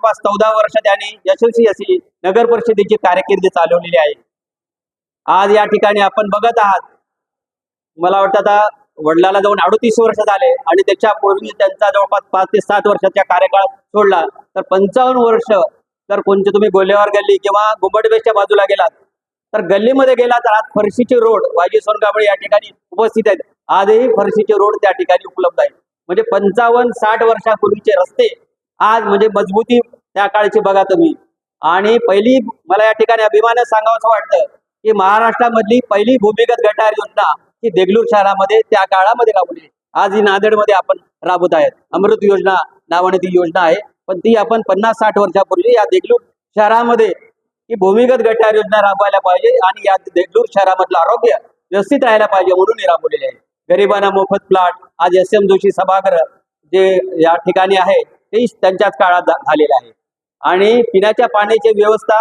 जवळपास चौदा वर्ष त्यांनी यशस्वी अशी नगर परिषदेची कारकिर्दी चालवलेली आहे. आज या ठिकाणी आपण बघत आहात. मला वाटतं आता वडिलाला जाऊन अडतीस वर्ष झाले आणि त्याच्या पूर्वी त्यांचा जवळपास पाच ते सात वर्षाच्या कार्यकाळ सोडला. तर पंचावन्न वर्ष तर कोणते तुम्ही गोलेवार गल्ली किंवा गुंबडबेसच्या बाजूला गेलात तर गल्लीमध्ये गेला तर आज फरशीचे रोड वाजी सोनकांबळे या ठिकाणी उपस्थित आहेत. आजही फरशीचे रोड त्या ठिकाणी उपलब्ध आहेत. म्हणजे पंचावन्न साठ वर्षापूर्वीचे रस्ते आज म्हणजे मजबूती त्या काळची बघा तुम्ही. आणि पहिली मला या ठिकाणी अभिमान सांगावं वाटतं की महाराष्ट्रामधली पहिली भूमिगत गटार योजना ही देगलूर शहरामध्ये त्या काळामध्ये राबवली आज ही नांदेडमध्ये आपण राबवत आहेत. अमृत योजना नावाने ती योजना आहे. पण ती आपण पन्नास साठ वर्षापूर्वी या देगलूर शहरामध्ये ही भूमिगत गटार योजना राबवायला पाहिजे आणि या देगलूर शहरामधलं आरोग्य व्यवस्थित राहायला पाहिजे म्हणून ही राबवलेली आहे. गरिबांना मोफत प्लॉट आज एस एम जोशी सभागृह जे या ठिकाणी आहे ते त्यांच्याच काळात झालेलं आहे. आणि पिण्याच्या पाण्याची व्यवस्था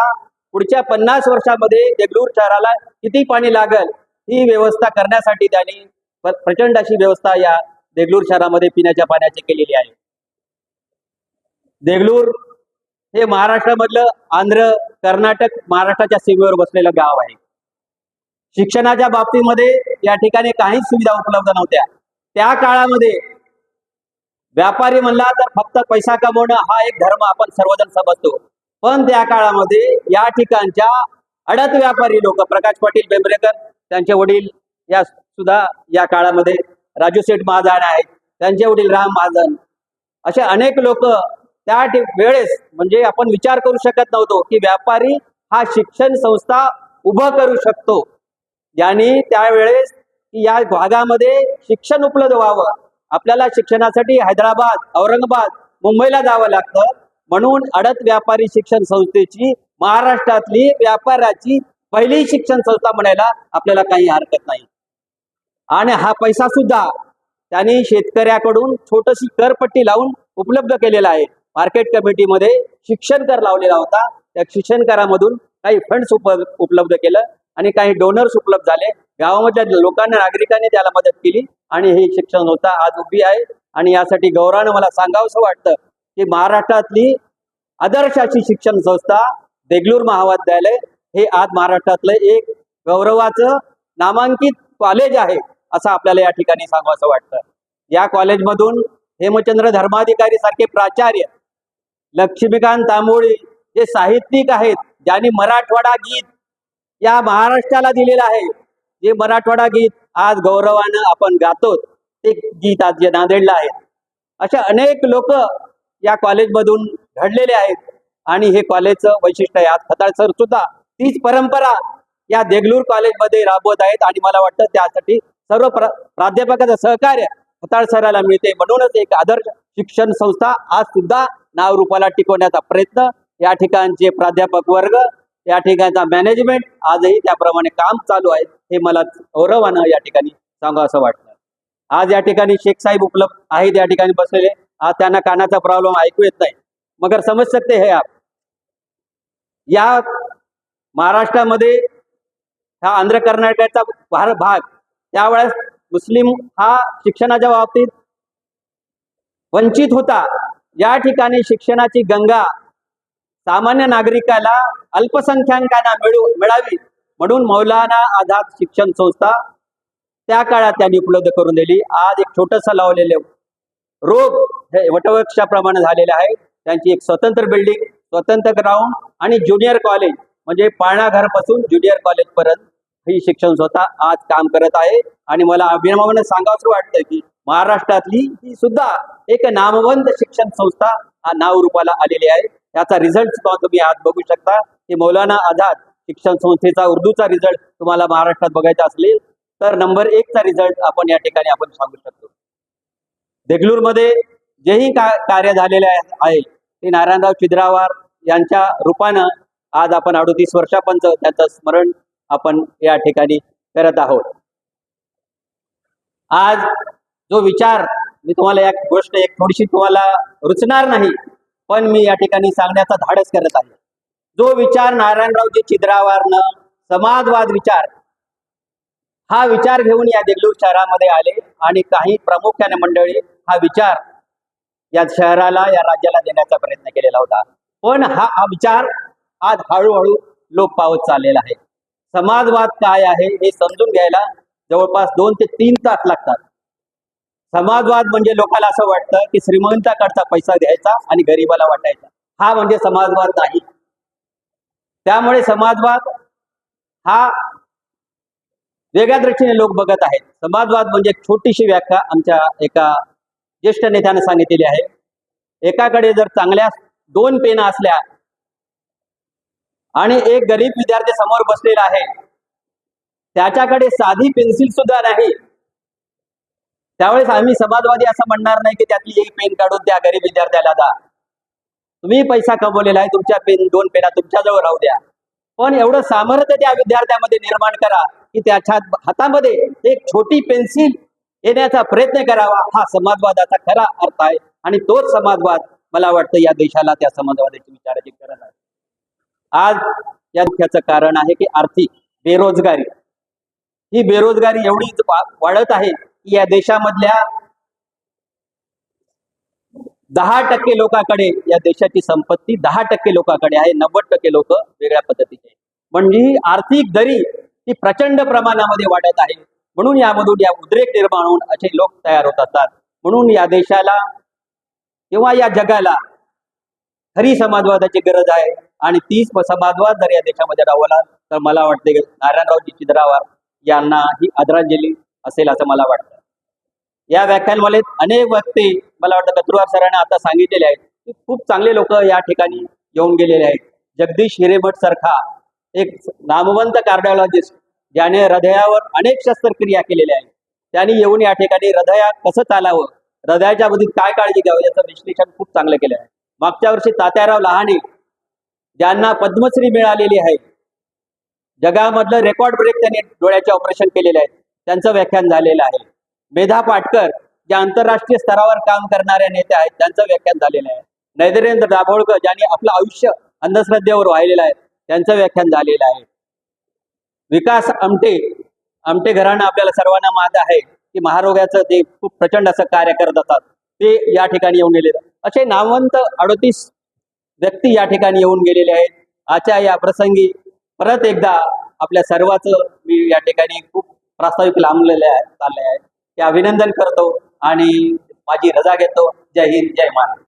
पुढच्या पन्नास वर्षामध्ये देगलूर शहराला किती पाणी लागल ही व्यवस्था करण्यासाठी त्यांनी प्रचंड अशी व्यवस्था या देगलूर शहरामध्ये पिण्याच्या पाण्याची केलेली आहे. देगलूर हे महाराष्ट्रामधलं आंध्र कर्नाटक महाराष्ट्राच्या सीमेवर बसलेलं गाव आहे. शिक्षणाच्या बाबतीमध्ये या ठिकाणी काहीच सुविधा उपलब्ध नव्हत्या. त्या काळामध्ये व्यापारी म्हणला तर फक्त पैसा कमवणं हा एक धर्म आपण सर्वजण समजतो. पण त्या काळामध्ये या ठिकाणच्या अडत व्यापारी लोक प्रकाश पाटील बेंबरेकर त्यांचे वडील या सुद्धा या काळामध्ये राजू शेठ महाजन आहेत त्यांचे वडील राम महाजन असे अनेक लोक त्या वेळेस म्हणजे आपण विचार करू शकत नव्हतो की व्यापारी हा शिक्षण संस्था उभं करू शकतो. यांनी त्यावेळेस या भागामध्ये शिक्षण उपलब्ध व्हावं. आपल्याला शिक्षणासाठी हैदराबाद औरंगाबाद मुंबईला जावं लागतं. म्हणून अडत व्यापारी शिक्षण संस्थेची महाराष्ट्रातली व्यापाराची पहिली शिक्षण संस्था म्हणायला आपल्याला काही हरकत नाही. आणि हा पैसा सुद्धा त्यांनी शेतकऱ्याकडून छोटशी करपट्टी लावून उपलब्ध केलेला आहे. मार्केट कमिटीमध्ये शिक्षण कर लावलेला होता. त्या शिक्षण करामधून काही फंड्स उपलब्ध केलं. आणि काही डोनर्स उपलब्ध झाले. गावामधल्या लोकांना नागरिकांनी त्याला मदत केली आणि हे शिक्षण होता. आज उभी आहे आणि यासाठी गौरवानं मला सांगावंसं वाटतं की महाराष्ट्रातली आदर्श अशी शिक्षण संस्था देगलूर महाविद्यालय हे आज महाराष्ट्रातलं एक गौरवाचं नामांकित कॉलेज आहे असं आपल्याला या ठिकाणी सांगावं वाटतं. या कॉलेजमधून हेमचंद्र धर्माधिकारी सारखे प्राचार्य लक्ष्मीकांत तांबोळी जे साहित्यिक आहेत. ज्यांनी मराठवाडा गीत या महाराष्ट्राला दिलेलं आहे. जे मराठवाडा गीत आज गौरवानं आपण गातो ते गीत आज जे नांदेडला आहे. अशा अनेक लोक या कॉलेजमधून घडलेले आहेत आणि हे कॉलेजचं वैशिष्ट्य आहे. आज खताळ सर सुद्धा तीच परंपरा या देगलूर कॉलेजमध्ये राबवत आहेत आणि मला वाटतं त्यासाठी सर्व प्राध्यापकाचं सहकार्य खताळ सराला मिळते. म्हणूनच एक आदर्श शिक्षण संस्था आज सुद्धा नाव रूपाला टिकवण्याचा प्रयत्न या ठिकाणचे प्राध्यापक वर्ग या ठिकाणचा मॅनेजमेंट आजही त्याप्रमाणे काम चालू आहे हे मला गौरवानं या ठिकाणी सांगा असं वाटतं. आज या ठिकाणी शेख साहेब उपलब्ध आहेत या ठिकाणी बसलेले. आज त्यांना कानाचा प्रॉब्लेम ऐकू येत नाही. मगर समज सकते हे आप. या महाराष्ट्रामध्ये हा आंध्र कर्नाटकचा भार भाग त्यावेळेस मुस्लिम हा शिक्षणाच्या बाबतीत वंचित होता. या ठिकाणी शिक्षणाची गंगा सामान्य नागरिकाला अल्पसंख्याकांना मिळू मिळावी म्हणून मौलाना आझाद शिक्षण संस्था त्या काळात त्यांनी उपलब्ध करून दिली. आज एक छोटंसं लावलेले रोग हे वटवृक्षाप्रमाणे झालेले आहे. त्यांची एक स्वतंत्र बिल्डिंग स्वतंत्र ग्राउंड आणि ज्युनियर कॉलेज म्हणजे पाळणाघरपासून ज्युनियर कॉलेज पर्यंत ही शिक्षण स्वतः आज काम करत आहे. आणि मला अभिमानानं सांगावं वाटतं की महाराष्ट्रातली ही सुद्धा एक नामवंत शिक्षण संस्था हा नाव रूपाला आलेली आहे. याचा रिझल्ट सुद्धा तुम्ही आज बघू शकता. की मौलाना आझाद शिक्षण संस्थेचा उर्दूचा रिझल्ट तुम्हाला महाराष्ट्रात बघायचा असेल तर नंबर एकचा रिझल्ट आपण या ठिकाणी आपण सांगू शकतो. देगलूरमध्ये जेही का कार्य झालेले आहे आहे ते नारायणराव चिद्रावार यांच्या रूपानं आज आपण अडोतीस वर्षापर्यंत त्यांचं स्मरण आपण या ठिकाणी करत आहोत. आज जो विचार मी तुम्हाला एक गोष्ट एक थोडीशी तुम्हाला रुचणार नाही पण मी या ठिकाणी सांगण्याचा धाडस करत आहे. जो विचार नारायणरावजी चिद्रावारनं समाजवाद विचार हा विचार घेऊन या देगलूर शहरामध्ये आले आणि काही प्रामुख्याने मंडळी हा विचार या शहराला या राज्याला देण्याचा प्रयत्न केलेला होता. पण हा हा विचार आज हळूहळू लोप पावत चाललेला आहे. समाजवाद काय आहे हे समजून घ्यायला जवळपास दोन ते तीन तास लागतात. समाजवाद म्हणजे लोकांना असं वाटतं की श्रीमंताकडचा पैसा द्यायचा आणि गरीबाला वाटायचा. हा म्हणजे समाजवाद नाही. त्यामुळे समाजवाद हा वेगळ्या दृष्टीने लोक बघत आहेत. समाजवाद म्हणजे छोटीशी व्याख्या आमच्या एका ज्येष्ठ नेत्याने सांगितलेली आहे. एकाकडे जर चांगल्या दोन पेना असल्या आणि एक गरीब विद्यार्थी समोर बसलेला आहे त्याच्याकडे साधी पेन्सिल सुद्धा नाही त्यावेळेस आम्ही समाजवादी असं म्हणणार नाही की त्यातली एक पेन काढून त्या गरीब विद्यार्थ्याला द्या. तुम्ही पैसा कमवलेला आहे तुमच्या पेन दोन पेना तुमच्याजवळ राहू द्या. पण एवढं सामर्थ्य त्या विद्यार्थ्यामध्ये निर्माण करा की त्याच्या हातामध्ये एक छोटी पेन्सिल येण्याचा प्रयत्न करावा हा समाजवादाचा खरा अर्थ आहे. आणि तोच समाजवाद मला वाटतं या देशाला त्या समाजवादाची विचाराची गरज आहे. आज या दुःखाचं कारण आहे की आर्थिक बेरोजगारी. ही बेरोजगारी एवढी वाढत आहे या देशामधल्या दहा टक्के लोकांकडे या देशाची संपत्ती दहा टक्के लोकांकडे आहे नव्वद टक्के लोक वेगळ्या पद्धतीचे. म्हणजे ही आर्थिक दरी ही प्रचंड प्रमाणामध्ये वाढत आहे. म्हणून यामधून या उद्रेक निर्माण होऊन असे लोक तयार होत असतात. म्हणून या देशाला किंवा या जगाला खरी समाजवादाची गरज आहे. आणि तीच समाजवाद जर या देशामध्ये राबवला तर मला वाटते नारायणरावजी चिद्रावार यांना ही आदरांजली असेल असं मला वाटतं. या व्याख्यानमालेत अनेक व्यक्ती मला वाटतं कत्रुवार सरांनी आता सांगितलेले आहेत की खूप चांगले लोक या ठिकाणी येऊन गेलेले आहेत. जगदीश हिरेभट सारखा एक नामवंत कार्डिओलॉजिस्ट ज्याने हृदयावर अनेक शस्त्रक्रिया केलेल्या आहेत. त्यांनी येऊन या ठिकाणी हृदया कसं चालावं हृदयाच्या बाबतीत काय काळजी घ्यावं याचं विश्लेषण खूप चांगलं केलं आहे. मागच्या वर्षी तात्याराव लहाने ज्यांना पद्मश्री मिळालेली आहे जगामधलं रेकॉर्ड ब्रेक त्यांनी डोळ्याचे ऑपरेशन केलेले आहेत त्यांचं व्याख्यान झालेलं आहे. मेधा पाटकर ज्या आंतरराष्ट्रीय स्तरावर काम करणाऱ्या नेत्या आहेत त्यांचं व्याख्यान झालेलं आहे. नैदरेंद्र दाभोळकर ज्यांनी आपलं आयुष्य अंधश्रद्धेवर वाहिलेलं आहे त्यांचं व्याख्यान झालेलं आहे. विकास आमटे आमटे घराणं आपल्याला सर्वांना मात आहे की महारोग्याचं ते खूप प्रचंड असं कार्य करत असतात. ते या ठिकाणी येऊन गेले असे नामवंत अडतीस व्यक्ती या ठिकाणी येऊन गेलेले आहेत. आजच्या या प्रसंगी परत एकदा आपल्या सर्वांचं मी या ठिकाणी खूप प्रास्ताविक लांबलेले आहे चालले आहे ते अभिनंदन करतो आणि माझी रजा घेतो. जय हिंद जय महाराष्ट्र.